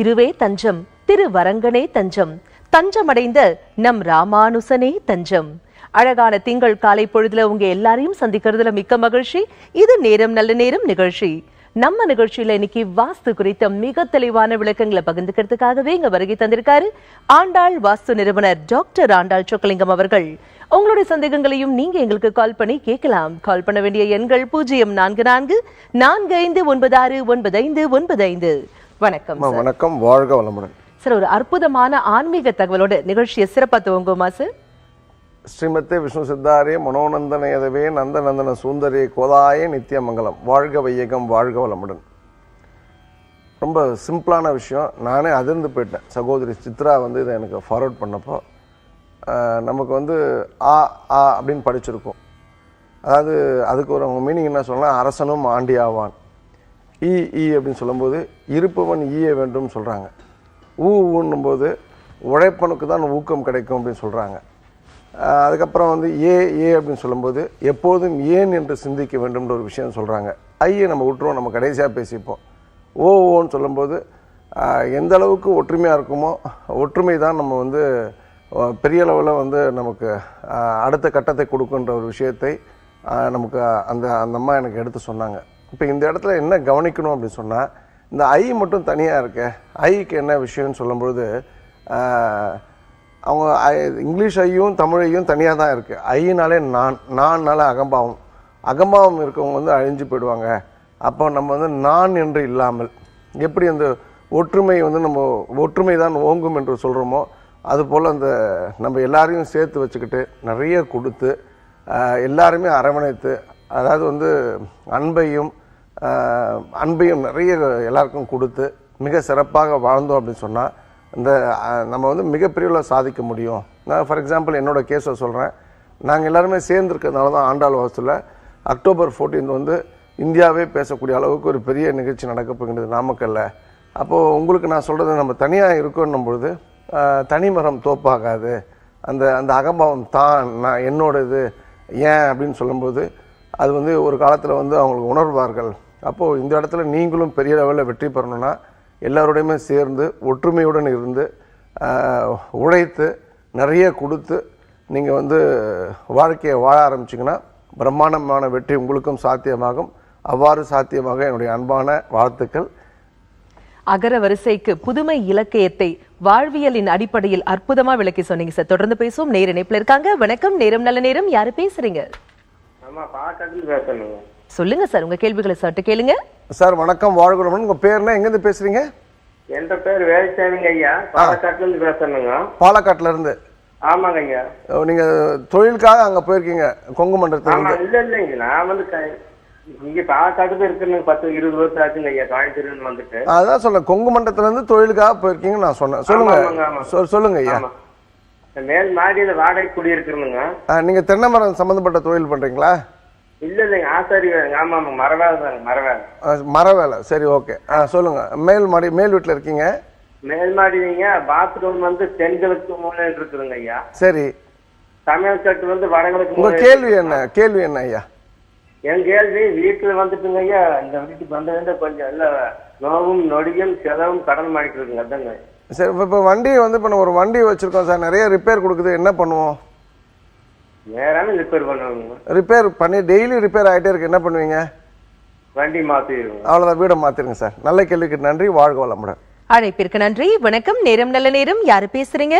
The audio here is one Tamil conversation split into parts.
திருவே தஞ்சம் திருவரங்கனே தஞ்சம். தஞ்சமடைந்த நம் ராமானுசனே தஞ்சம். அழகான திங்கள் காலை பொழுதுல உங்க எல்லாரையும் சந்திக்கிறதுல மிக்க மகிழ்ச்சி. இது நேரம் நல்ல நேரம் நிகழ்ச்சி. நம்ம நிகழ்ச்சியில இன்னைக்கு வாஸ்து குறித்த மிக தெளிவான விளக்கங்களை பகிர்ந்துக்கிறதுக்காகவே இங்க வருகை தந்திருக்காரு ஆண்டாள் வாஸ்து நிறுவனர் டாக்டர் ஆண்டாள் சொக்கலிங்கம் அவர்கள். உங்களுடைய சந்தேகங்களையும் நீங்க எங்களுக்கு கால் பண்ணி கேட்கலாம். கால் பண்ண வேண்டிய எண்கள் பூஜ்ஜியம் நான்கு நான்கு நான்கு ஐந்து ஒன்பது ஆறு ஒன்பது ஐந்து ஒன்பது ஐந்து. வணக்கம் வணக்கம். வாழ்க வளமுடன். சார் ஒரு அற்புதமான ஆன்மீக தகவலோட நிகழ்ச்சியை சிறப்பா துவங்குமா சார் ஸ்ரீமத்தே விஷ்ணு சித்தாரே மனோநந்தன எதவே நந்தநந்தன சுந்தரே கோதாய நித்தியமங்கலம் வாழ்க வையகம் வாழ்க வளமுடன். ரொம்ப சிம்பிளான விஷயம். நானே அதிர்ந்து போயிட்டேன். சகோதரி சித்ரா வந்து இதை எனக்கு ஃபார்வர்ட் பண்ணப்போ நமக்கு வந்து ஆ ஆ அப்படின்னு படிச்சிருக்கோம். அதாவது அதுக்கு ஒரு மீனிங் என்ன சொல்லலாம் அரசனும் ஆண்டி ஆவான் ஈ ஈ அப்படின்னு சொல்லும்போது இருப்பவன் ஈய வேண்டும் சொல்கிறாங்க ஊ ஊன்னும்போது உழைப்பனுக்கு தான் ஊக்கம் கிடைக்கும் அப்படின்னு சொல்கிறாங்க அதுக்கப்புறம் வந்து ஏ ஏ அப்படின்னு சொல்லும்போது எப்போதும் ஏன் என்று சிந்திக்க வேண்டும்ன்ற ஒரு விஷயம் சொல்கிறாங்க ஐயை நம்ம விட்டுருவோம் நம்ம கடைசியாக பேசிப்போம். ஓ ஓன்னு சொல்லும்போது எந்த அளவுக்கு ஒற்றுமையாக இருக்குமோ ஒற்றுமை தான் நம்ம வந்து பெரிய அளவில் வந்து நமக்கு அடுத்த கட்டத்தை கொடுக்குன்ற ஒரு விஷயத்தை நமக்கு அந்த அந்த அம்மா எனக்கு எடுத்து சொன்னாங்க. இப்போ இந்த இடத்துல என்ன கவனிக்கணும் அப்படின்னு சொன்னால் இந்த ஐ மட்டும் தனியாக இருக்க. ஐக்கு என்ன விஷயம்னு சொல்லும்பொழுது அவங்க ஐ- இங்கிலீஷ் ஐயும் தமிழ் ஐயும் தனியாக தான் இருக்குது ஐயினாலே நான் நான்னால அகம்பாவம். அகம்பாவம் இருக்கவங்க வந்து அழிஞ்சு போயிடுவாங்க. அப்போ நம்ம வந்து நான் என்று இல்லாமல் எப்படி அந்த ஒற்றுமை வந்து நம்ம ஒற்றுமை தான் ஓங்கும் என்று சொல்கிறோமோ அதுபோல் அந்த நம்ம எல்லாரையும் சேர்த்து வச்சுக்கிட்டு நிறைய கொடுத்து எல்லாருமே அரவணைத்து அதாவது வந்து அன்பையும் அன்பையும் நிறைய எல்லாருக்கும் கொடுத்து மிக சிறப்பாக வாழ்ந்தோம் அப்படின்னு சொன்னால் இந்த நம்ம வந்து மிகப்பெரிய சாதிக்க முடியும். நான் ஃபார் எக்ஸாம்பிள் என்னோட கேஸை சொல்கிறேன் நாங்கள் எல்லாருமே சேர்ந்துருக்கிறதுனால தான் ஆண்டாள் வாசத்தில் அக்டோபர் 14 வந்து இந்தியாவே பேசக்கூடிய அளவுக்கு ஒரு பெரிய நிகழ்ச்சி நடக்க போகின்றது நாமக்கல்ல. அப்போது உங்களுக்கு நான் சொல்கிறது நம்ம தனியாக இருக்கோன்னும் பொழுது தனிமரம் தோப்பாகாது. அந்த அந்த அகம்பாவம் தான் நான் என்னோடது ஏன் அப்படின்னு சொல்லும்போது அது வந்து ஒரு காலத்தில் வந்து அவங்களுக்கு உணர்வார்கள். அப்போது இந்த இடத்துல நீங்களும் பெரிய லெவலில் வெற்றி பெறணும்னா எல்லாரோடையுமே சேர்ந்து ஒற்றுமையுடன் இருந்து உழைத்து நிறைய கொடுத்து நீங்கள் வந்து வாழ்க்கையை வாழ ஆரம்பிச்சிங்கன்னா பிரம்மாண்டமான வெற்றி உங்களுக்கும் சாத்தியமாகும். அவ்வாறு சாத்தியமாக என்னுடைய அன்பான வாழ்த்துக்கள். அகர வரிசைக்கு புதுமை இலக்கியத்தை வாழ்வியலின் அடிப்படையில் அற்புதமா விளக்கி சொன்னீங்க சார். தொடர்ந்து பேசுவோம். நேர இணைப்புல இருக்காங்க. வணக்கம். நேரம் நல்ல நேரம். யாரு பேசுறீங்க? சொல்லுங்க சார் உங்க கேள்விகளை சட்டு கேளுங்க. சார் வணக்கம் வாழ்குளமன். உங்கள் பேர்னா எங்கேருந்து பேசுகிறீங்க என்ற பேர் வேலுசாமிங்க ஐயா. பாலக்காட்டுல இருந்து பேசணுங்க பாலக்காட்டுல இருந்து. ஆமாங்க ஐயா. நீங்கள் தொழிலுக்காக அங்கே போயிருக்கீங்க கொங்கு மண்டலத்தில் இல்ல இல்லைங்க நான் வந்து இங்க பாலக்காட்டுக்கு இருக்குன்னு பத்து இருபது வருஷம் ஆச்சுங்க ஐயா கோயம்புத்தூர்னு வந்துட்டு. அதான் சொல்ல கொங்கு மண்டலத்துலேருந்து தொழிலுக்காக போயிருக்கீங்கன்னு நான் சொன்னேன். சொல்லுங்க. சொல்லுங்க ஐயா. மேல் மாடியில வாடகை குடியிருக்கிறனுங்க. ஆ, நீங்க தென்னை மரம் சம்மந்தப்பட்ட தொழில் பண்றீங்களா? இல்ல மரவேலை சரி ஓகே. ஆ சொல்லுங்க. மேல் மாடி மேல் வீட்டில் இருக்கீங்க? மேல் மாடிங்க பாத்ரூம் வந்து தென்கிழக்கு மூலையில் இருக்குதுங்க ஐயா. சரி. சமையல் கட்டு வந்து வடகிழக்கு உங்க கேள்வி என்ன? கேள்வி என்ன ஐயா? என் கேள்வி வீட்டுல வந்துட்டுங்க ஐயா இந்த வீட்டுக்கு வந்ததுல கொஞ்சம் எல்லாம் நோவும் நொடியும் செலவும் கடன் இருக்குங்க அதாங்க. சரி இப்போ இப்போ வண்டி வந்து இப்போ ஒரு வண்டி வச்சிருக்கோம் சார். நிறைய ரிப்பேர் கொடுக்குது. என்ன பண்ணுவோம்? ரிப்பேர் பண்ணுவாங்க ரிப்பேர் பண்ணி டெய்லி ரிப்பேர் ஆகிட்டே இருக்கு. என்ன பண்ணுவீங்க? வண்டி மாத்திடுவோங்க அவ்வளோதான் வீடை மாற்றிருங்க சார். நல்ல கேள்விக்கு நன்றி. வாழ்க வளமுடன். அழைப்பிற்கு நன்றி. வணக்கம். நேரம் நல்ல நேரம். யாரு பேசுறீங்க?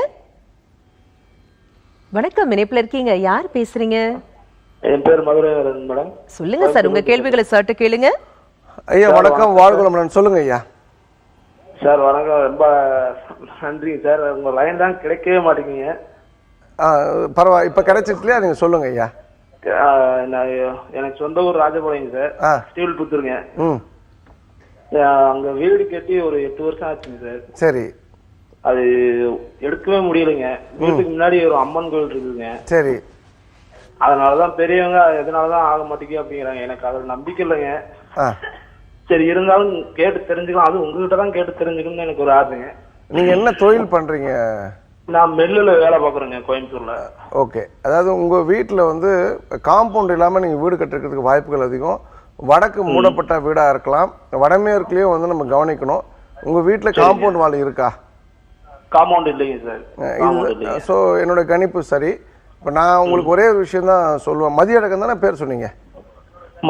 வணக்கம். இணைப்புல இருக்கீங்க. யார் பேசுறீங்க? என் பேர் மதுரை மேடம். சொல்லுங்க சார். உங்க கேள்விகளை சட்டு கேளுங்க. ஐயா வணக்கம். வாழ்க வளமுடன். சொல்லுங்க ஐயா. சார் வணக்கம். ரொம்ப நன்றிங்க சார். உங்க லைன் தான் கிடைக்கவே மாட்டேங்குங்க பரவாயில்ல. இப்போ கிடைச்சிட்டு இல்லையா? நீங்கள் சொல்லுங்க ஐயா. நான் எனக்கு சொந்த ஊர் ராஜபாளையங்க சார். ஸ்டீல் புத்துருங்க ம். அங்க வீடு கட்டி ஒரு எட்டு வருஷம் ஆச்சுங்க சார். சரி. அது எடுக்கவே முடியலைங்க. வீட்டுக்கு முன்னாடி ஒரு அம்மன் கோயில் இருக்குதுங்க. சரி. அதனாலதான் பெரியவங்க எதனாலதான் ஆக மாட்டேங்குது அப்படிங்கிறாங்க. எனக்கு அதுல நம்பிக்கை இல்லைங்க. சரி இருந்தாலும் கேட்டு தெரிஞ்சுக்கலாம். அது உங்ககிட்ட தான் கேட்டு தெரிஞ்சுக்கணும்னு எனக்கு ஒரு ஆசைங்க. நீங்கள் என்ன தொழில் பண்ணுறீங்க நான் மெல்லுல வேலை பார்க்குறேங்க கோயம்புத்தூர்ல. ஓகே. அதாவது உங்கள் வீட்டில் வந்து காம்பவுண்ட் இல்லாமல் நீங்கள் வீடு கட்டுறதுக்கு வாய்ப்புகள் அதிகம். வடக்கு மூடப்பட்ட வீடாக இருக்கலாம். வடமேற்குலேயும் வந்து நம்ம கவனிக்கணும். உங்கள் வீட்டில் காம்பவுண்ட் வால் இருக்கா? காம்பவுண்ட் இல்லைங்க சார் ஸோ என்னோட கணிப்பு சரி. இப்போ நான் உங்களுக்கு ஒரே ஒரு விஷயம் தான் சொல்லுவேன். மதியழகன் தானே பேர் சொன்னீங்க?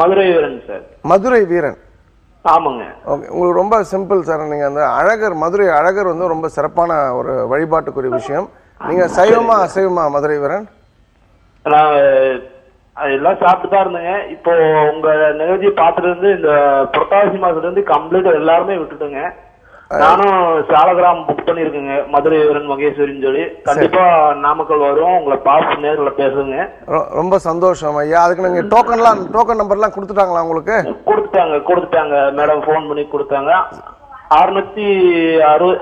மதுரை வீரன் சார் மதுரை வீரன். ஆமாங்க. ஓகே உங்களுக்கு ரொம்ப சிம்பிள் சார் நீங்கள் அந்த அழகர் மதுரை அழகர் வந்து ரொம்ப சிறப்பான ஒரு வழிபாட்டுக்குரிய விஷயம். நீங்கள் சைவமா அசைவமா மதுரை வீரன்? நான் எல்லாம் சாப்பிட்டு தான் இருந்தேங்க. இப்போ உங்க நிகழ்ச்சி பார்த்துட்டு இருந்து இந்த புரட்டாசி மாசத்துல இருந்து கம்ப்ளீட் எல்லாருமே விட்டுட்டுங்க. நானும் சாலகிராம் புக் பண்ணிருக்கேங்க மதுரை வீரன் மகேஸ்வரின்னு சொல்லி. கண்டிப்பா நாமக்கல் வரும். உங்களை பார்த்து நேர்ல பேசுங்க. ரொம்ப சந்தோஷம் ஐயா. அதுக்கு நீங்கள் டோக்கன்லாம் டோக்கன் நம்பர்லாம் கொடுத்துட்டாங்களா உங்களுக்கு? கொடுத்துட்டாங்க கொடுத்துட்டாங்க. மேடம் ஃபோன் பண்ணி கொடுத்தாங்க. அறுநூத்தி அறுபது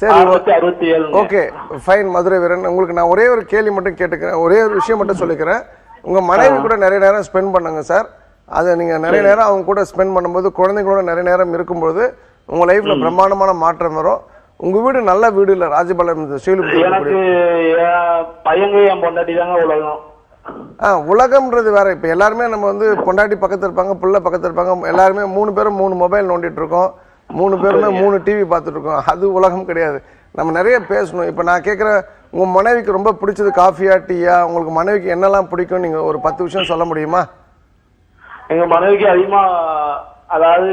சரி, ஓகே. ஃபைன் மதுரை வீரன். உங்களுக்கு நான் ஒரே ஒரு கேள்வி மட்டும் கேட்டுக்கிறேன். ஒரே ஒரு விஷயம் மட்டும் சொல்லிக்கிறேன். உங்க மனைவி கூட நிறைய நேரம் ஸ்பெண்ட் பண்ணுங்க சார் அதை நீங்க நிறைய நேரம் அவங்க கூட ஸ்பெண்ட் பண்ணும்போது குழந்தைங்களோட நிறைய நேரம் இருக்கும்போது உங்க லைஃப்ல பிரம்மாண்டமான மாற்றம் வரும். உங்க வீடு நல்ல வீடு இல்ல ராஜபாளையம் எனக்கு என் பையங்க என் பொண்டாட்டி தாங்க உலகம். ஆ உலகம்ன்றது வேற. இப்போ எல்லாருமே நம்ம வந்து பொண்டாட்டி பக்கத்துல இருப்பாங்க பிள்ளை பக்கத்துல இருப்பாங்க. எல்லாருமே மூணு பேரும் மூணு மொபைல் நோண்டிட்டு இருக்கோம். மூணு பேருமே மூணு டிவி பார்த்துட்டு இருக்கோம். அது உலகம் கிடையாது. நம்ம நிறைய பேசணும். இப்போ நான் கேட்குறேன் உங்க மனைவிக்கு ரொம்ப பிடிச்சது காஃபியா டீயா உங்களுக்கு மனைவிக்கு என்னெல்லாம் பிடிக்கும் நீங்க ஒரு பத்து விஷயம் சொல்ல முடியுமா? எங்க மனைவிக்கு அதிகமா அதாவது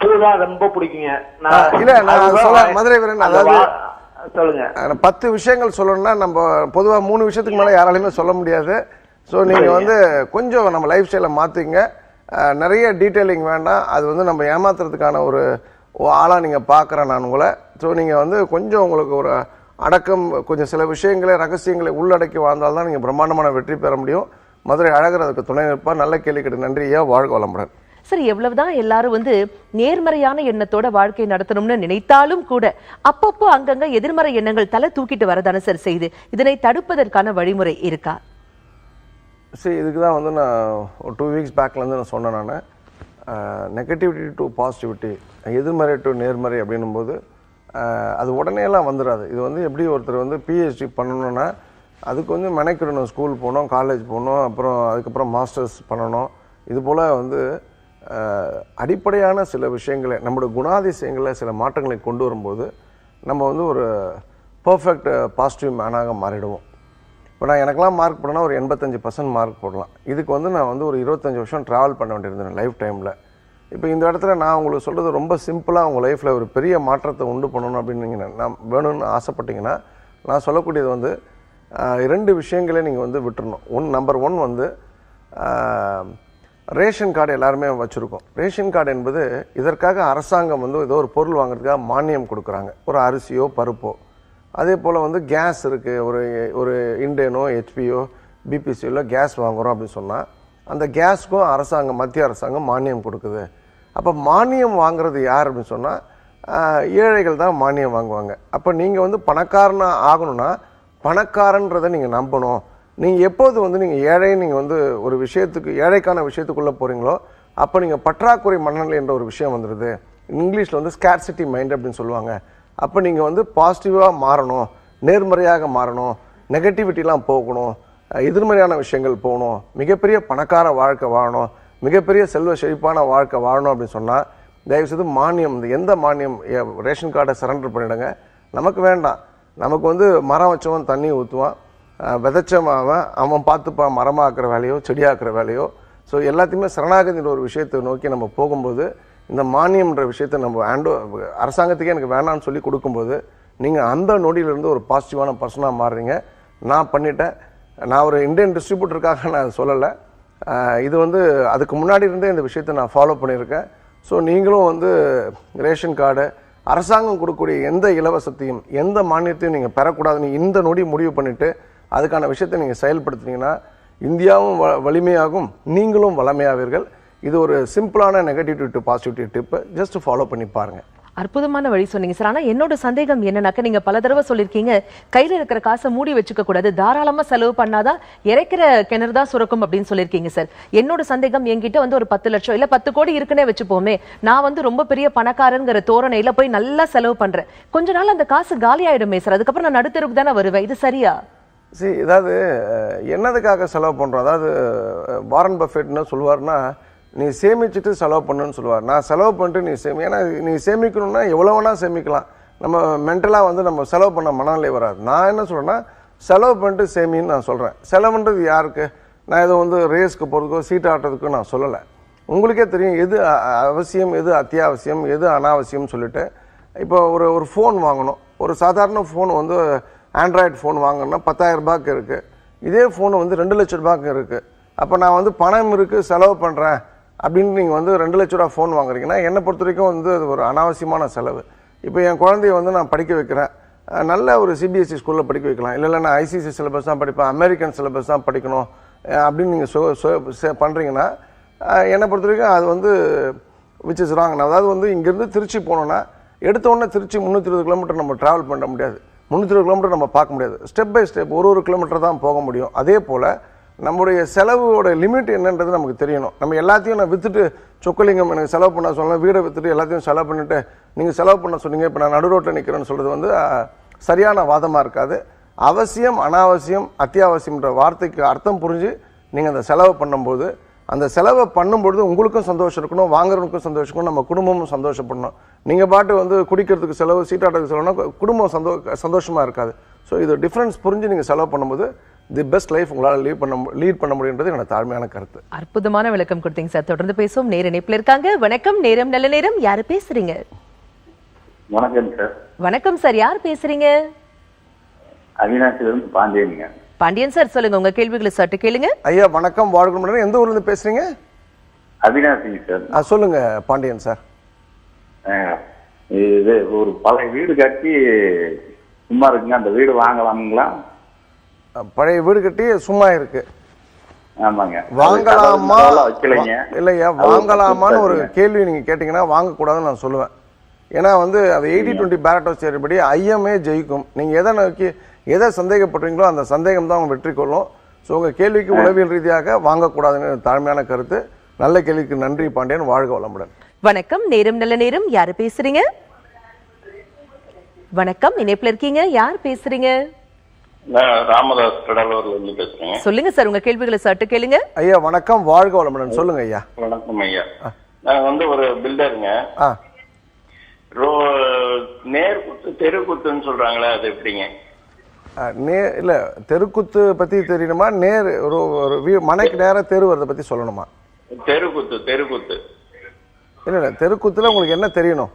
பூ தான் ரொம்ப பிடிக்குங்க. இல்ல, நான் சொல்ல- மதுரை வீரன், அதாவது- சொல்லுங்க. பத்து விஷயங்கள் சொல்லணும்னா நம்ம பொதுவா மூணு விஷயத்துக்கு மேல யாராலையுமே சொல்ல முடியாது. ஸோ நீங்க வந்து கொஞ்சம் நம்ம லைஃப் ஸ்டைலை அஹ், நிறைய டீட்டெயிலிங் வேண்டாம். அது வந்து நம்ம ஏமாத்துறதுக்கான ஒரு ஒ- ஆளா நீங்க பார்க்குறேன் நான் உங்களை. ஸோ நீங்க வந்து கொஞ்சம் உங்களுக்கு ஒரு அடக்கம் கொஞ்சம் சில விஷயங்களை ரகசியங்களை உள்ளடக்கி வாழ்ந்தால் தான் நீங்க பிரம்மாண்டமான வெற்றி பெற முடியும். மதுரை அழகர் அதுக்கு துணை நிற்பார். நல்ல கேள்வி கேட்டு நன்றி ஐயா. வாழ்க வளமுடன். சரி எவ்வளவுதான் எல்லாரும் வந்து நேர்மறையான எண்ணத்தோட வாழ்க்கை நடத்தணும்னு நினைத்தாலும் கூட அப்பப்போ அங்கங்க எதிர்மறை எண்ணங்கள் தலை தூக்கிட்டு வரதான சார் செய்து இதனை தடுப்பதற்கான வழிமுறை இருக்கா? சரி இதுக்கு தான் வந்து நான் ஒரு டூ வீக்ஸ் பேக்லேருந்து நான் சொன்னேன் நான். நெகட்டிவிட்டி டு பாசிட்டிவிட்டி எதிர்மறை டு நேர்மறை அப்படின்னும் போது அது உடனே எல்லாம் வந்துடாது இது வந்து எப்படி ஒருத்தர் வந்து பிஹெச்டி பண்ணணும்னா அதுக்கு வந்து மெனக்கிடணும். ஸ்கூல் போகணும் காலேஜ் போகணும் அப்புறம் அதுக்கப்புறம் மாஸ்டர்ஸ் பண்ணணும். இது போல் வந்து அடிப்படையான சில விஷயங்களை நம்மளுடைய குணாதிசயங்களை சில மாற்றங்களை கொண்டு வரும்போது நம்ம வந்து ஒரு பர்ஃபெக்ட் பாசிட்டிவ் மேனாக மாறிடுவோம். இப்போ நான் எனக்கெல்லாம் மார்க் போடனா ஒரு எண்பத்தஞ்சு பர்சன்ட் மார்க் போடலாம். இதுக்கு வந்து நான் வந்து ஒரு இருபத்தஞ்சி வருஷம் ட்ராவல் பண்ண வேண்டியிருந்தேன் லைஃப் டைமில் இப்போ இந்த இடத்துல நான் உங்களுக்கு சொல்கிறது ரொம்ப சிம்பிளாக உங்கள் லைஃப்பில் ஒரு பெரிய மாற்றத்தை உண்டு பண்ணணும் அப்படின்னு நீங்கள் நான் வேணும்னு ஆசைப்பட்டீங்கன்னா நான் சொல்லக்கூடியது வந்து ரெண்டு இரண்டு நீங்கள் வந்து விட்டுறணும். ஒன் நம்பர் ஒன் வந்து ரேஷன் கார்டு எல்லாருமே வச்சுருக்கோம். ரேஷன் கார்டு என்பது இதற்காக அரசாங்கம் வந்து ஏதோ ஒரு பொருள் வாங்குறதுக்காக மானியம் கொடுக்குறாங்க. ஒரு அரிசியோ பருப்போ. அதே போல் வந்து கேஸ் இருக்குது ஒரு ஒரு இண்டேனோ ஹெச்பியோ பிபிசியோல கேஸ் வாங்குறோம் அப்படின்னு சொன்னால் அந்த கேஸ்க்கும் அரசாங்கம் மத்திய அரசாங்கம் மானியம் கொடுக்குது. அப்போ மானியம் வாங்குறது யார் அப்படின்னு சொன்னால் ஏழைகள் தான் மானியம் வாங்குவாங்க. அப்போ நீங்கள் வந்து பணக்காரனாக ஆகணும்னா பணக்காரன்றதை நீங்கள் நம்பணும். நீங்கள் எப்போது வந்து நீங்கள் ஏழை நீங்கள் வந்து ஒரு விஷயத்துக்கு ஏழைக்கான விஷயத்துக்குள்ளே போகிறீங்களோ அப்போ நீங்கள் பற்றாக்குறை மனநிலை என்ற ஒரு விஷயம் வந்துடுது இங்கிலீஷில் வந்து ஸ்கேர்சிட்டி மைண்ட் அப்படின்னு சொல்லுவாங்க. அப்போ நீங்கள் வந்து பாசிட்டிவாக மாறணும் நேர்மறையாக மாறணும் நெகட்டிவிட்டிலாம் போகணும் எதிர்மறையான விஷயங்கள் போகணும் மிகப்பெரிய பணக்கார வாழ்க்கை வாழணும் மிகப்பெரிய செல்வ செழிப்பான வாழ்க்கை வாழணும் அப்படின்னு சொன்னால் தயவுசெய்து மானியம் இந்த எந்த மானியம் ரேஷன் கார்டை சரண்டர் பண்ணிடுங்க. நமக்கு வேண்டாம். நமக்கு வந்து மரம் வச்சவன் தண்ணி ஊற்றுவான் விதைச்சவன் அவன் அவன் பார்த்துப்பான் மரமாக்குற வேலையோ செடியாக்குற வேலையோ. ஸோ எல்லாத்தையுமே சரணாகதின்ற ஒரு விஷயத்தை நோக்கி நம்ம போகும்போது இந்த மானியம்ன்ற விஷயத்தை நம்ம ஆண்டோ அரசாங்கத்துக்கே எனக்கு வேணாம்னு சொல்லி கொடுக்கும்போது நீங்கள் அந்த நொடியிலேருந்து ஒரு பாசிட்டிவான பர்சனாக மாறுறீங்க. நான் பண்ணிட்டேன். நான் ஒரு இந்தியன் டிஸ்ட்ரிபியூட்டருக்காக நான் சொல்லலை. இது வந்து அதுக்கு முன்னாடி இருந்தே இந்த விஷயத்தை நான் ஃபாலோ பண்ணியிருக்கேன். ஸோ நீங்களும் வந்து ரேஷன் கார்டு அரசாங்கம் கொடுக்கக்கூடிய எந்த இலவசத்தையும் எந்த மானியத்தையும் நீங்கள் பெறக்கூடாதுன்னு இந்த நொடி முடிவு பண்ணிவிட்டு அதுக்கான விஷயத்தை நீங்கள் செயல்படுத்துனீங்கன்னா இந்தியாவும் வ வலிமையாகும் நீங்களும் வளமையாவீர்கள். இது ஒரு சிம்பிளான negative to positive tip just follow பண்ணி பாருங்கள் அற்புதமான வழி சொன்னீங்க சார். ஆனால் என்னோட சந்தேகம் என்னன்னாக்க நீங்கள் பல தடவை சொல்லியிருக்கீங்க கையில் இருக்கிற காசை மூடி வச்சுக்க கூடாது தாராளமாக செலவு பண்ணாதான் இறைக்கிற கிணறு தான் சுரக்கும் அப்படின்னு சொல்லியிருக்கீங்க சார். என்னோட சந்தேகம் என்கிட்ட வந்து ஒரு பத்து லட்சம் இல்லை பத்து கோடி இருக்குன்னே வச்சுப்போமே நான் வந்து ரொம்ப பெரிய பணக்காரங்கிற தோரணையில் போய் நல்லா செலவு பண்ணுறேன் கொஞ்ச நாள் அந்த காசு காலி ஆயிடுமே சார். அதுக்கப்புறம் நான் நடுத்தருக்கு தானே வருவேன். இது சரியா? சரி ஏதாவது என்னதுக்காக செலவு பண்ணுறோம் அதாவது வாரன் பஃபெட்னு சொல்லுவார்னா நீ சேமிச்சுட்டு செலவு பண்ணுன்னு சொல்லுவார். நான் செலவு பண்ணிட்டு நீ சேமி ஏன்னா நீ சேமிக்கணும்னா எவ்வளோ வேணால் சேமிக்கலாம். நம்ம மென்டலாக வந்து நம்ம செலவு பண்ண மனநிலை வராது. நான் என்ன சொல்கிறேன்னா செலவு பண்ணிட்டு சேமின்னு நான் சொல்கிறேன் செலவுன்றது யாருக்கு? நான் ஏதோ வந்து ரேஸ்க்கு போகிறதுக்கோ சீட் ஆட்டுறதுக்கோ நான் சொல்லலை. உங்களுக்கே தெரியும் எது அவசியம் எது அத்தியாவசியம் எது அனாவசியம்னு சொல்லிட்டு. இப்போ ஒரு ஒரு ஃபோன் வாங்கணும். ஒரு சாதாரண ஃபோன் வந்து ஆண்ட்ராய்டு ஃபோன் வாங்கணும்னா பத்தாயிரரூபாய்க்கு இருக்குது இதே ஃபோனு வந்து ரெண்டு லட்ச ரூபாய்க்கு இருக்குது அப்போ நான் வந்து பணம் இருக்குது செலவு பண்ணுறேன் அப்படின்னு நீங்கள் வந்து ரெண்டு லட்ச ரூபா ஃபோன் வாங்குறீங்கன்னா என்னை பொறுத்த வரைக்கும் வந்து அது ஒரு அனாவசியமான செலவு. இப்போ என் குழந்தைய வந்து நான் படிக்க வைக்கிறேன். நல்ல ஒரு சிபிஎஸ்சி ஸ்கூலில் படிக்க வைக்கலாம். இல்லை நான் ஐசிசி சிலபஸ் தான் படிப்பேன் அமெரிக்கன் சிலபஸ் தான் படிக்கணும் அப்படின்னு நீங்கள் சொ பண்ணுறீங்கன்னா என்னை பொறுத்த வரைக்கும் அது வந்து விச் இஸ் ராங் அதாவது வந்து இங்கேருந்து திருச்சி போனோன்னா எடுத்த உடனே திருச்சி முந்நூற்றி இருபது கிலோமீட்டர் நம்ம ட்ராவல் பண்ண முடியாது. முந்நூற்றி இருபது கிலோமீட்டர் நம்ம பார்க்க முடியாது. ஸ்டெப் பை ஸ்டெப் ஒரு ஒரு கிலோமீட்டர் தான் போக முடியும். அதே போல் நம்முடைய செலவோட லிமிட் என்னன்றது நமக்கு தெரியணும். நம்ம எல்லாத்தையும் நான் விற்றுட்டு சொக்கலிங்கம் எனக்கு செலவு பண்ண சொல்லலாம் வீடை விற்றுட்டு எல்லாத்தையும் செலவு பண்ணிட்டு நீங்கள் செலவு பண்ண சொன்னீங்க இப்போ நான் நடு ரோட்டில் நிற்கிறேன்னு சொல்கிறது வந்து சரியான வாதமாக இருக்காது. அவசியம் அனாவசியம் அத்தியாவசியம்ன்ற வார்த்தைக்கு அர்த்தம் புரிஞ்சு நீங்கள் அந்த செலவு பண்ணும்போது அந்த செலவை பண்ணும்பொழுது உங்களுக்கும் சந்தோஷம் இருக்கணும் வாங்குறவனுக்கும் சந்தோஷம் இருக்கணும் நம்ம குடும்பமும் சந்தோஷப்படணும். நீங்கள் பாட்டு வந்து குடிக்கிறதுக்கு செலவு சீட்டாட்டத்துக்கு செலவுனா குடும்பம் சந்தோ சந்தோஷமாக இருக்காது. ஸோ இது டிஃப்ரென்ஸ் புரிஞ்சு நீங்கள் செலவு பண்ணும்போது தி பெஸ்ட் லைஃப் உங்களால் லீட் பண்ண லீட் பண்ண முடியுன்றது என்னோட தாழ்மையான கருத்து. அற்புதமான விளக்கம் கொடுத்தீங்க சார். தொடர்ந்து பேசுவோம். நேர இணைப்புல இருக்காங்க. வணக்கம். நேரம் நல்ல நேரம். யாரு பேசுறீங்க? வணக்கம் சார் வணக்கம் சார். யார் பேசுறீங்க? அவினாசிலிருந்து பாண்டியனுங்க பாண்டியன் சார் சொல்லுங்க. உங்க கேள்விகளை சற்று கேளுங்க. ஐயா வணக்கம். வாழ்க்கை எந்த ஊர்லேருந்து பேசுகிறீங்க அவினாசிங்க சார் ஆ சொல்லுங்கள் பாண்டியன் சார். இது ஒரு பழைய வீடு கட்டி சும்மா இருக்குங்க அந்த வீடு வாங்கலாமுங்களா? பழைய வீடு கட்டி சும்மா இருக்கு. ஆமாங்க. வாங்கலாமா? வைக்கலைங்க இல்லையா வாங்கலாமான்னு ஒரு. கேள்வி நீங்க கேட்டீங்கன்னா வாங்கக்கூடாதுன்னு நான் சொல்லுவேன். ஏன்னா வந்து அது எயிட்டி டுவெண்ட்டி பேரட்டோ சேரிபடி ஐஎம்ஏ ஜெயிக்கும். நீங்க எதை நோக்கி எதை சந்தேகப்படுறீங்களோ அந்த சந்தேகம் தான் அவங்க வெற்றி கொள்ளும். ஸோ உங்க கேள்விக்கு உளவியல் ரீதியாக வாங்கக்கூடாதுன்னு தாழ்மையான கருத்து. நல்ல கேள்விக்கு நன்றி பாண்டியன். வாழ்க வளமுடன். வணக்கம். நேரம் நல்ல நேரம். யாரு பேசுறீங்க? வணக்கம். இணைப்புல இருக்கீங்க. யார் பேசுறீங்க? நான் ராமதாஸ் கடலூர்ல இருந்து பேசுறேங்க. சொல்லுங்க சார். உங்க கேள்விகளை சற்று கேளுங்க. ஐயா வணக்கம். வாழ்க வளமுடன். சொல்லுங்க ஐயா. வணக்கம் ஐயா. நான் வந்து ஒரு பில்டருங்க. ரோ நேர்குத்து தெருக்குத்துன்னு சொல்றாங்களே அது எப்படிங்க? நே இல்ல தெருக்குத்து பத்தி தெரியணுமா? நேர் ஒரு மனைக்கு நேரா தெரு வரதை பத்தி சொல்லணுமா? தெருக்குத்து தெருக்குத்து. இல்ல இல்ல தெருக்குத்துல உங்களுக்கு என்ன தெரியணும்?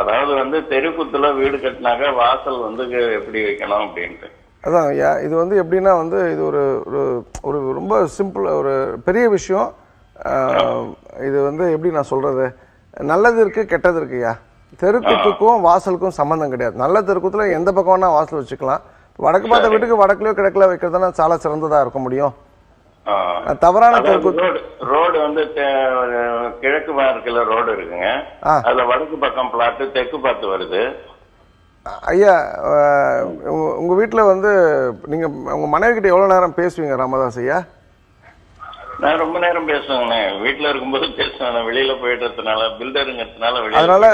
அதாவது வந்து தெருக்குத்துல வீடு கட்டினாக்க வாசல் வந்து எப்படி வைக்கணும் அப்படின்ட்டு. அதான் ஐயா இது வந்து எப்படின்னா வந்து இது ஒரு ஒரு ரொம்ப சிம்பிள் ஒரு பெரிய விஷயம். இது வந்து எப்படி நான் சொல்றது? நல்லது இருக்கு கெட்டது இருக்குயா தெருக்குத்துக்கும் வாசலுக்கும் சம்மந்தம் கிடையாது. நல்ல தெருக்குத்துல எந்த பக்கம் வேணா வாசல் வச்சுக்கலாம். வடக்கு பார்த்த வீட்டுக்கு வடக்குலயோ கிழக்குல வைக்கிறதுனா சால சிறந்ததா இருக்க முடியும். தவறான ரோடு ரோடு வந்து கிழக்கு பார்க்கல ரோடு இருக்குங்க. அதுல வடக்கு பக்கம் பிளாட்டு தெற்கு பார்த்து வருது. ஐயா உங்க வீட்டுல வந்து நீங்க உங்க மனைவி கிட்ட எவ்வளவு நேரம் பேசுவீங்க ராமதாஸ் ஐயா? நான் ரொம்ப நேரம் பேசுவேங்கண்ணே வீட்டுல இருக்கும்போது பேசுவேன். வெளியில போயிட்டதுனால பில்டருங்கிறதுனால அதனால.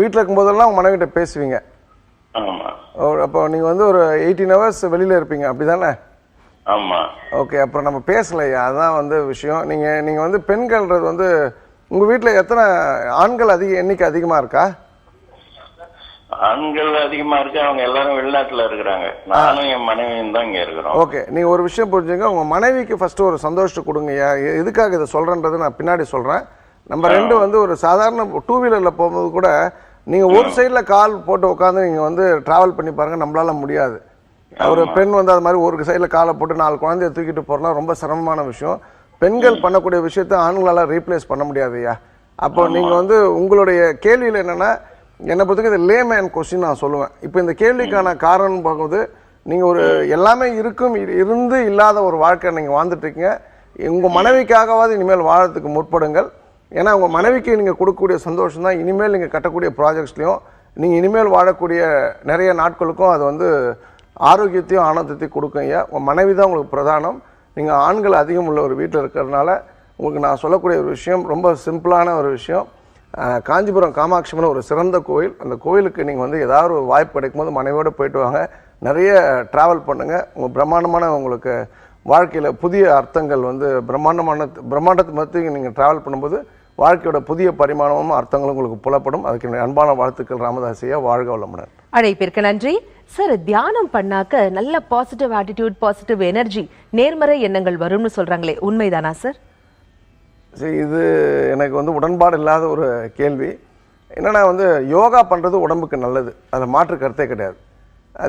வீட்டுல இருக்கும்போதெல்லாம் உங்க மனைவி கிட்ட பேசுவீங்க. ஆமா. அப்போ நீங்கள் வந்து ஒரு எயிட்டீன் ஹவர்ஸ் வெளியில் இருப்பீங்க. அப்படி தானே ஆமா. ஓகே அப்புறம் நம்ம பேசலையா? அதான் வந்து விஷயம். நீங்கள் நீங்கள் வந்து பெண்கள்ன்றது வந்து உங்கள் வீட்டில் எத்தனை ஆண்கள் அதிக எண்ணிக்கை அதிகமாக இருக்கா? ஆண்கள் அதிகமா இருக்கு அவங்க எல்லாரும் வெளிநாட்டுல இருக்கிறாங்க. நானும் என் மனைவியும் தான் இங்க இருக்கிறோம். ஓகே நீங்கள் ஒரு விஷயம் புரிஞ்சுங்க. உங்கள் மனைவிக்கு ஃபஸ்ட்டு ஒரு சந்தோஷத்தை கொடுங்கய்யா எ- எதுக்காக இதை சொல்கிறேன்றது நான் பின்னாடி சொல்கிறேன் நம்பர் ரெண்டு வந்து ஒரு சாதாரண டூ வீலரில் போகும்போது கூட நீங்கள் ஒரு சைடில் கால் போட்டு உட்காந்து நீங்கள் வந்து ட்ராவல் பண்ணி பாருங்கள் நம்மளால முடியாது. ஒரு பெண் வந்து அது மாதிரி ஒரு சைடில் காலை போட்டு நாலு குழந்தைய தூக்கிட்டு போகிறலாம் ரொம்ப சிரமமான விஷயம். பெண்கள் பண்ணக்கூடிய விஷயத்தை ஆண்களால் ரீப்ளேஸ் பண்ண முடியாதுய்யா அப்போ நீங்கள் வந்து உங்களுடைய கேள்வியில் என்னென்னா என்னை பொறுத்தவரைக்கும் இது லேமேன் கொஸ்டின் நான் சொல்லுவேன். இப்போ இந்த கேள்விக்கான காரணம் பார்க்கும்போது நீங்கள் ஒரு எல்லாமே இருக்கும் இரு- இருந்து இல்லாத ஒரு வாழ்க்கை நீங்கள் வாழ்ந்துட்டு இருக்கீங்க உங்கள் மனைவிக்காகவாது இனிமேல் வாழறதுக்கு முற்படுங்கள். ஏன்னா உங்கள் மனைவிக்கு நீங்கள் கொடுக்கக்கூடிய சந்தோஷம் தான் இனிமேல் நீங்கள் கட்டக்கூடிய ப்ராஜெக்ட்ஸ்லையும் நீங்கள் இனிமேல் வாழக்கூடிய நிறைய நாட்களுக்கும் அது வந்து ஆரோக்கியத்தையும் ஆனந்தத்தையும் கொடுக்கும் ஐயா. உங்கள் மனைவி தான் உங்களுக்கு பிரதானம். நீங்கள் ஆண்கள் அதிகம் உள்ள ஒரு வீட்டில் இருக்கிறதுனால உங்களுக்கு நான் சொல்லக்கூடிய ஒரு விஷயம் ரொம்ப சிம்பிளான ஒரு விஷயம். காஞ்சிபுரம் காமாட்சிமன் ஒரு சிறந்த கோயில். அந்த கோயிலுக்கு நீங்கள் வந்து ஏதாவது ஒரு வாய்ப்பு கிடைக்கும் போது மனைவியோடு போயிட்டு வாங்க. நிறைய ட்ராவல் பண்ணுங்கள் உங்கள் பிரம்மாண்டமான உங்களுக்கு வாழ்க்கையில் புதிய அர்த்தங்கள் வந்து பிரம்மாண்டமான பிரம்மாண்டத்தை மத்தி நீங்கள் ட்ராவல் பண்ணும்போது வாழ்க்கையோட புதிய பரிமாணமும் அர்த்தங்களும் உங்களுக்கு புலப்படும். அதுக்கு என்னுடைய அன்பான வாழ்த்துக்கள் ராமதாசியா வாழ்க வளமுடன். அழைப்பிற்கு நன்றி. சார் தியானம் பண்ணாக்க நல்ல பாசிட்டிவ் ஆட்டிடியூட் பாசிட்டிவ் எனர்ஜி நேர்மறை எண்ணங்கள் வரும்னு சொல்கிறாங்களே உண்மைதானா சார்? சரி இது எனக்கு வந்து உடன்பாடு இல்லாத ஒரு கேள்வி. என்னென்னா வந்து யோகா பண்ணுறது உடம்புக்கு நல்லது. அதில் மாற்று கருத்தே கிடையாது.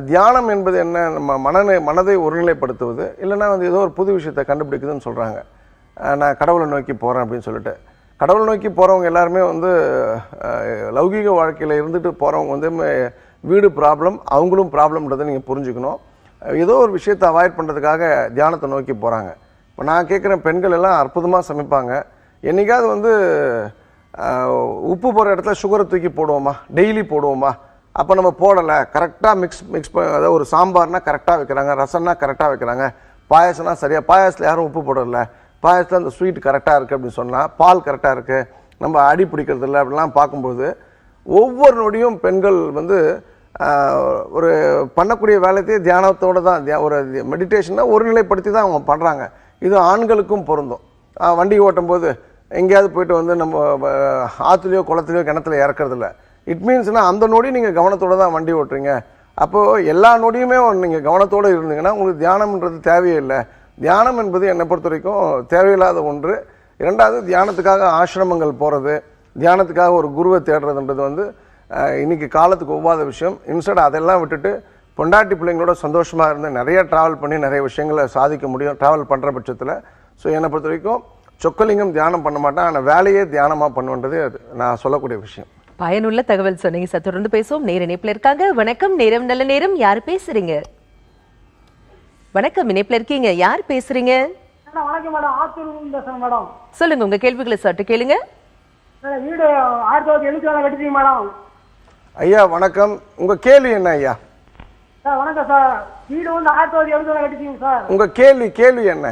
தியானம் என்பது என்ன நம்ம மனநை மனதை ஒருநிலைப்படுத்துவது இல்லைன்னா வந்து ஏதோ ஒரு புது விஷயத்தை கண்டுபிடிக்குதுன்னு சொல்கிறாங்க நான் கடவுளை நோக்கி போகிறேன் அப்படின்னு சொல்லிட்டு. கடவுளை நோக்கி போகிறவங்க எல்லாருமே வந்து லௌகீக வாழ்க்கையில் இருந்துட்டு போகிறவங்க வந்து வீடு ப்ராப்ளம் அவங்களும் ப்ராப்ளம்ன்றதை நீங்கள் புரிஞ்சுக்கணும். ஏதோ ஒரு விஷயத்தை அவாய்ட் பண்ணுறதுக்காக தியானத்தை நோக்கி போகிறாங்க இப்போ நான் கேட்குற பெண்கள் எல்லாம் அற்புதமாக சமைப்பாங்க. என்னைக்காவது வந்து உப்பு போடுற இடத்துல சுகரை தூக்கி போடுவோமா? டெய்லி போடுவோமா? அப்போ நம்ம போடலை. கரெக்டாக மிக்ஸ் மிக்ஸ் அதாவது ஒரு சாம்பார்னா கரெக்டாக வைக்கிறாங்க. ரசம்னா கரெக்டாக வைக்கிறாங்க. பாயாசம்னா சரியாக பாயாசத்தில் யாரும் உப்பு போடல. பாயாசத்தில் அந்த ஸ்வீட் கரெக்டாக இருக்குது அப்படின்னு சொன்னால் பால் கரெக்டாக இருக்குது நம்ம அடி பிடிக்கிறது இல்லை அப்படிலாம் பார்க்கும்போது ஒவ்வொரு நொடியும் பெண்கள் வந்து ஒரு பண்ணக்கூடிய வேலையத்தையே தியானத்தோட தான் ஒரு மெடிடேஷனை ஒருநிலைப்படுத்தி தான் அவங்க பண்ணுறாங்க இது ஆண்களுக்கும் பொருந்தும். வண்டி ஓட்டும் போது எங்கேயாவது போயிட்டு வந்து நம்ம ஆற்றுலையோ குளத்துலையோ கிணத்துல இறக்குறதில்ல. இட் மீன்ஸ்னால் அந்த நொடி நீங்கள் கவனத்தோடு தான் வண்டி ஓட்டுறீங்க. அப்போது எல்லா நொடியுமே நீங்கள் கவனத்தோடு இருந்தீங்கன்னா உங்களுக்கு தியானம்ன்றது தேவையே இல்லை. தியானம் என்பது என்னை பொறுத்த வரைக்கும் தேவையில்லாத ஒன்று. இரண்டாவது தியானத்துக்காக ஆசிரமங்கள் போகிறது தியானத்துக்காக ஒரு குருவை தேடுறதுன்றது வந்து அஹ், இன்னைக்கு காலத்துக்கு ஒவ்வாத விஷயம். இன்ஸ்டட் அதெல்லாம் விட்டுட்டு பொண்டாட்டி பிள்ளைங்களோட சந்தோஷமாக இருந்து நிறைய ட்ராவல் பண்ணி நிறைய விஷயங்களை சாதிக்க முடியும் ட்ராவல் பண்ணுற பட்சத்தில். ஸோ என்னை பொறுத்த வரைக்கும் சொக்கலிங்கம் தியானம் பண்ண மாட்டேன். ஆனால் வேலையே தியானமாக பண்ணுன்றது அது நான் சொல்லக்கூடிய விஷயம். பயனுள்ள தகவல் சொன்னீங்க. சார் தொடர்ந்து பேசுவோம். நேர இணைப்புல இருக்காங்க. வணக்கம். நேரம் நல்ல நேரம். யார் பேசுறீங்க? வணக்கம். இணைப்புல இருக்கீங்க. யார் பேசுறீங்க? மேடம் வணக்கம் மேடம். ஆத்தூர் பேசுறேன் மேடம். சொல்லுங்க. உங்க கேள்விகளை சற்று கேளுங்க. வீடு ஆயிரத்தி தொள்ளாயிரத்தி எழுபத்தி நாலு கட்டிட்டீங்க மேடம். ஐயா வணக்கம். உங்கள் கேள்வி என்ன ஐயா? சார் வணக்கம் சார். வீடு வந்து ஆயிரத்தி தொள்ளாயிரத்தி கட்டிட்டீங்க சார். உங்கள் கேள்வி கேள்வி என்ன?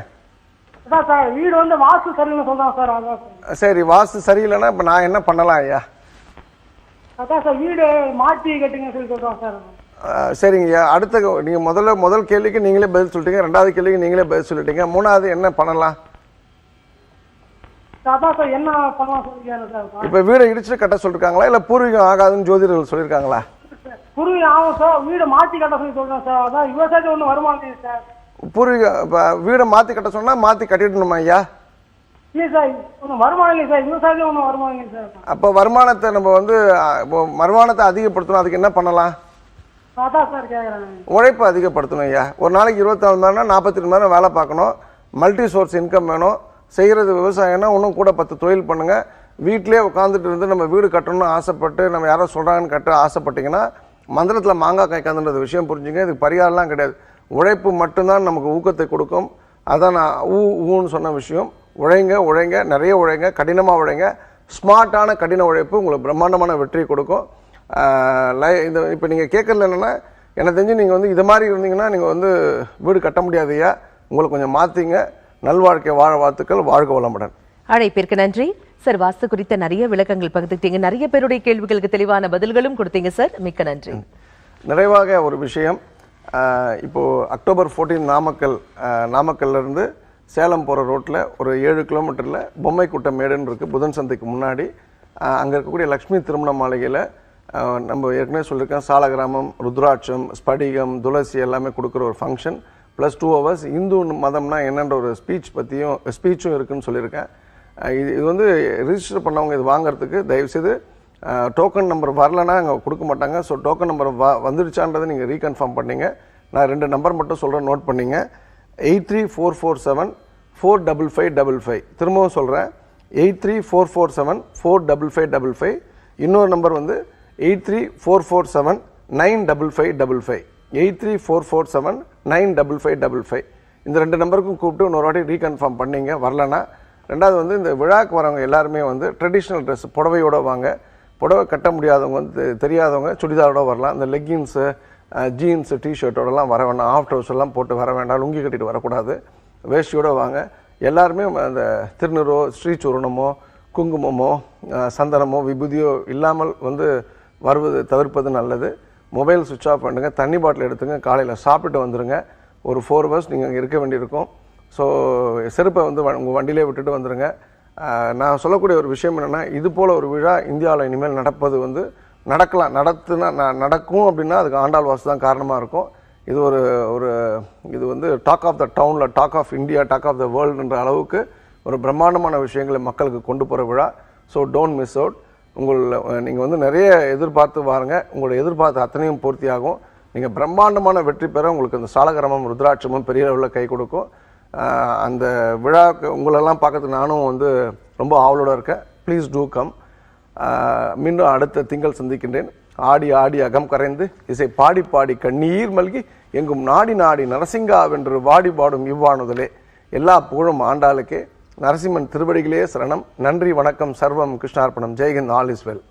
அதான் சார் வீடு வந்து வாஸ்து சரியில்லைன்னு சொல்றேன் சார் அதான் சார். வாஸ்து சரியில்லைன்னா இப்போ நான் என்ன பண்ணலாம் ஐயா? அதான் சார் வீடு மாற்றி கட்டுங்க சொல்லி சொல்றேன் சார். அஹ் சரிங்கய்யா அடுத்த நீங்கள் முதல்ல முதல் கேள்விக்கு நீங்களே பதில் சொல்லிட்டீங்க. ரெண்டாவது கேள்விக்கு நீங்களே பதில் சொல்லிட்டீங்க. மூணாவது என்ன பண்ணலாம் சார், அதான் சார் என்ன பண்ணலாம் சொல்லிக்கிறேன் சார் இப்போ வீடை இடிச்சு கட்ட சொல்லிருக்காங்களா? இல்லை பூர்வீகம் ஆகாதுன்னு ஜோதிடர்கள் சொல்லியிருக்காங்களா குருவி ஆகும் சார். வீடு மாற்றி கட்ட சொல்லி சொல்றேன் சார். அதான் விவசாயத்துக்கு ஒன்றும் வருமானம் சார். பூர்வீகம் இப்போ வீடை மாற்றி கட்ட சொன்னால் மாற்றி கட்டிடணுமா ஐயா? இல்லை சார் ஒன்றும் வருமானம் இல்லை சார். விவசாயத்துக்கு ஒன்றும் வருமானம் இல்லை சார். அப்போ வருமானத்தை நம்ம வந்து வருமானத்தை அதிகப்படுத்தணும். அதுக்கு என்ன பண்ணலாம்? உழைப்பை அதிகப்படுத்தணும் ஐயா. ஒரு நாளைக்கு இருபத்தி நாலு மணி நேரம் நாற்பத்தி ரெண்டு மணி நேரம் வேலை பார்க்கணும். மல்டி சோர்ஸ் இன்கம் வேணும். செய்கிறது விவசாயம்னா இன்னும் கூட பத்து தொழில் பண்ணுங்கள் வீட்டிலே உட்காந்துட்டு இருந்து நம்ம வீடு கட்டணும்னு ஆசைப்பட்டு நம்ம யாரோ சொல்கிறாங்கன்னு கட்ட ஆசைப்பட்டிங்கன்னா மந்திரத்தில் மாங்காய் காய்க்காதுன்றது விஷயம் புரிஞ்சுங்க. இதுக்கு பரிகாரம்லாம் கிடையாது. உழைப்பு மட்டும்தான் நமக்கு ஊக்கத்தை கொடுக்கும். அதான் நான் ஊ ஊன்னு சொன்ன விஷயம். உழைங்க உழைங்க நிறைய உழைங்க கடினமாக உழைங்க. ஸ்மார்ட்டான கடின உழைப்பு உங்களுக்கு பிரம்மாண்டமான வெற்றி கொடுக்கும். லை- இந்த இப்போ நீங்கள் கேட்குறது என்னென்னா எனக்கு தெரிஞ்சு நீங்கள் வந்து இது மாதிரி இருந்தீங்கன்னா நீங்கள் வந்து வீடு கட்ட முடியாதையா உங்களை கொஞ்சம் மாற்றிங்க நல்வாழ்க்கை வாழ வாழ்த்துக்கள் வாழ்க வளமுடன். அழைப்பிற்கு நன்றி. சார் வாஸ்து குறித்த நிறைய விளக்கங்கள் பகிர்ந்துக்கிட்டீங்க. நிறைய பேருடைய கேள்விகளுக்கு தெளிவான பதில்களும் கொடுத்தீங்க சார். மிக்க நன்றி. நிறைவாக ஒரு விஷயம் ஆஹ் இப்போ அக்டோபர் 14 நாமக்கல் ஆஹ் நாமக்கல்ல இருந்து சேலம் போகிற ரோட்டில் ஒரு ஏழு கிலோமீட்டரில் பொம்மைக்குட்டை மேடுன்னு இருக்குது புதன் சந்தைக்கு முன்னாடி அங்கே இருக்கக்கூடிய லக்ஷ்மி திருமண மாளிகையில் நம்ம ஏற்கனவே சொல்லியிருக்கேன் சாலகிராமம் ருத்ராட்சம் ஸ்படிகம் துளசி எல்லாமே கொடுக்குற ஒரு function plus two hours Hindu மதம்னா என்னன்ற ஒரு ஸ்பீச் பற்றியும் ஸ்பீச்சும் இருக்குன்னு சொல்லியிருக்கேன். இது இது வந்து ரிஜிஸ்டர் பண்ணவங்க இது வாங்குறதுக்கு தயவுசெய்து டோக்கன் நம்பர் வரலன்னா அங்கே கொடுக்க மாட்டாங்க. ஸோ டோக்கன் நம்பர் வ வந்துடுச்சான்றதை நீங்கள் ரீகன்ஃபார்ம் பண்ணிங்க. நான் ரெண்டு நம்பர் மட்டும் சொல்கிறேன் நோட் பண்ணிங்க. Eight three four four seven four double five double five திரும்பவும் சொல்கிறேன் eight three four four seven four double five double five இன்னொரு நம்பர் வந்து eight three four four seven nine double five double five eight three four four seven nine double five double five. இந்த ரெண்டு நம்பருக்கும் கூப்பிட்டு இன்னொரு வாட்டி ரீகன்ஃபார்ம் பண்ணீங்க. வரலன்னா ரெண்டாவது வந்து இந்த விழாக்கு வரவங்க எல்லாருமே வந்து ட்ரெடிஷ்னல் ட்ரெஸ் புடவையோடு வாங்க. புடவை கட்ட முடியாதவங்க வந்து தெரியாதவங்க சுடிதாரோட வரலாம். இந்த லெக்கின்ஸு ஜீன்ஸு டிஷர்ட்டோடலாம் வர வேண்டாம் ஆஃப் ட்ரவுஸ் எல்லாம் போட்டு வர வேண்டாம். லுங்கி கட்டிட்டு வரக்கூடாது. வேஷ்டியோட வாங்க. எல்லாருமே அந்த திருநூறோ ஸ்ரீசூரணமோ குங்குமமோ சந்தனமோ விபூதியோ இல்லாமல் வந்து வருவது தவிர்ப்பது நல்லது. மொபைல் சுவிட்ச் ஆஃப் பண்ணுங்க தண்ணி பாட்டில் எடுத்துங்க காலையில் சாப்பிட்டு வந்துடுங்க ஒரு ஃபோர் ஹவர்ஸ் நீங்கள் அங்கே இருக்க வேண்டியிருக்கும். ஸோ செருப்பை வந்து உங்கள் வண்டியிலே விட்டுட்டு வந்துடுங்க நான் சொல்லக்கூடிய ஒரு விஷயம் என்னென்னா இது போல் ஒரு விழா இந்தியாவில் இனிமேல் நடப்பது வந்து நடக்கலாம். நடத்துனா ந- நடக்கும் அப்படின்னா அதுக்கு ஆண்டாள் வாசு தான் காரணமாக இருக்கும். இது ஒரு ஒரு இது வந்து டாக் ஆஃப் த டவுனில் talk of India talk of the வேர்ல்டுன்ற அளவுக்கு ஒரு பிரம்மாண்டமான விஷயங்களை மக்களுக்கு கொண்டு போகிற விழா. ஸோ டோன்ட் மிஸ் அவுட் உங்கள் நீங்கள் வந்து நிறைய எதிர்பார்த்து பாருங்கள் உங்களோட எதிர்பார்த்து அத்தனையும் பூர்த்தியாகும். நீங்கள் பிரம்மாண்டமான வெற்றி பெற உங்களுக்கு அந்த சாலகிரமம் ருத்ராட்சமும் பெரிய அளவில் கை கொடுக்கும். அந்த விழாவுக்கு உங்களெல்லாம் பார்க்கறதுக்கு நானும் வந்து ரொம்ப ஆவலோடு இருக்கேன். ப்ளீஸ் டூ கம் மீண்டும் அடுத்த திங்கள் சந்திக்கின்றேன். ஆடி ஆடி அகம் கரைந்து இசை பாடி பாடி கண்ணீர் மல்கி எங்கும் நாடி நாடி நரசிங்கா வென்று வாடி பாடும் இவ்வானுதலே. எல்லா புகழும் ஆண்டாளுக்கே. நரசிம்மன் திருவடிகளே சரணம். நன்றி வணக்கம் சர்வம் கிருஷ்ணார்ப்பணம். Jai Hind all is well.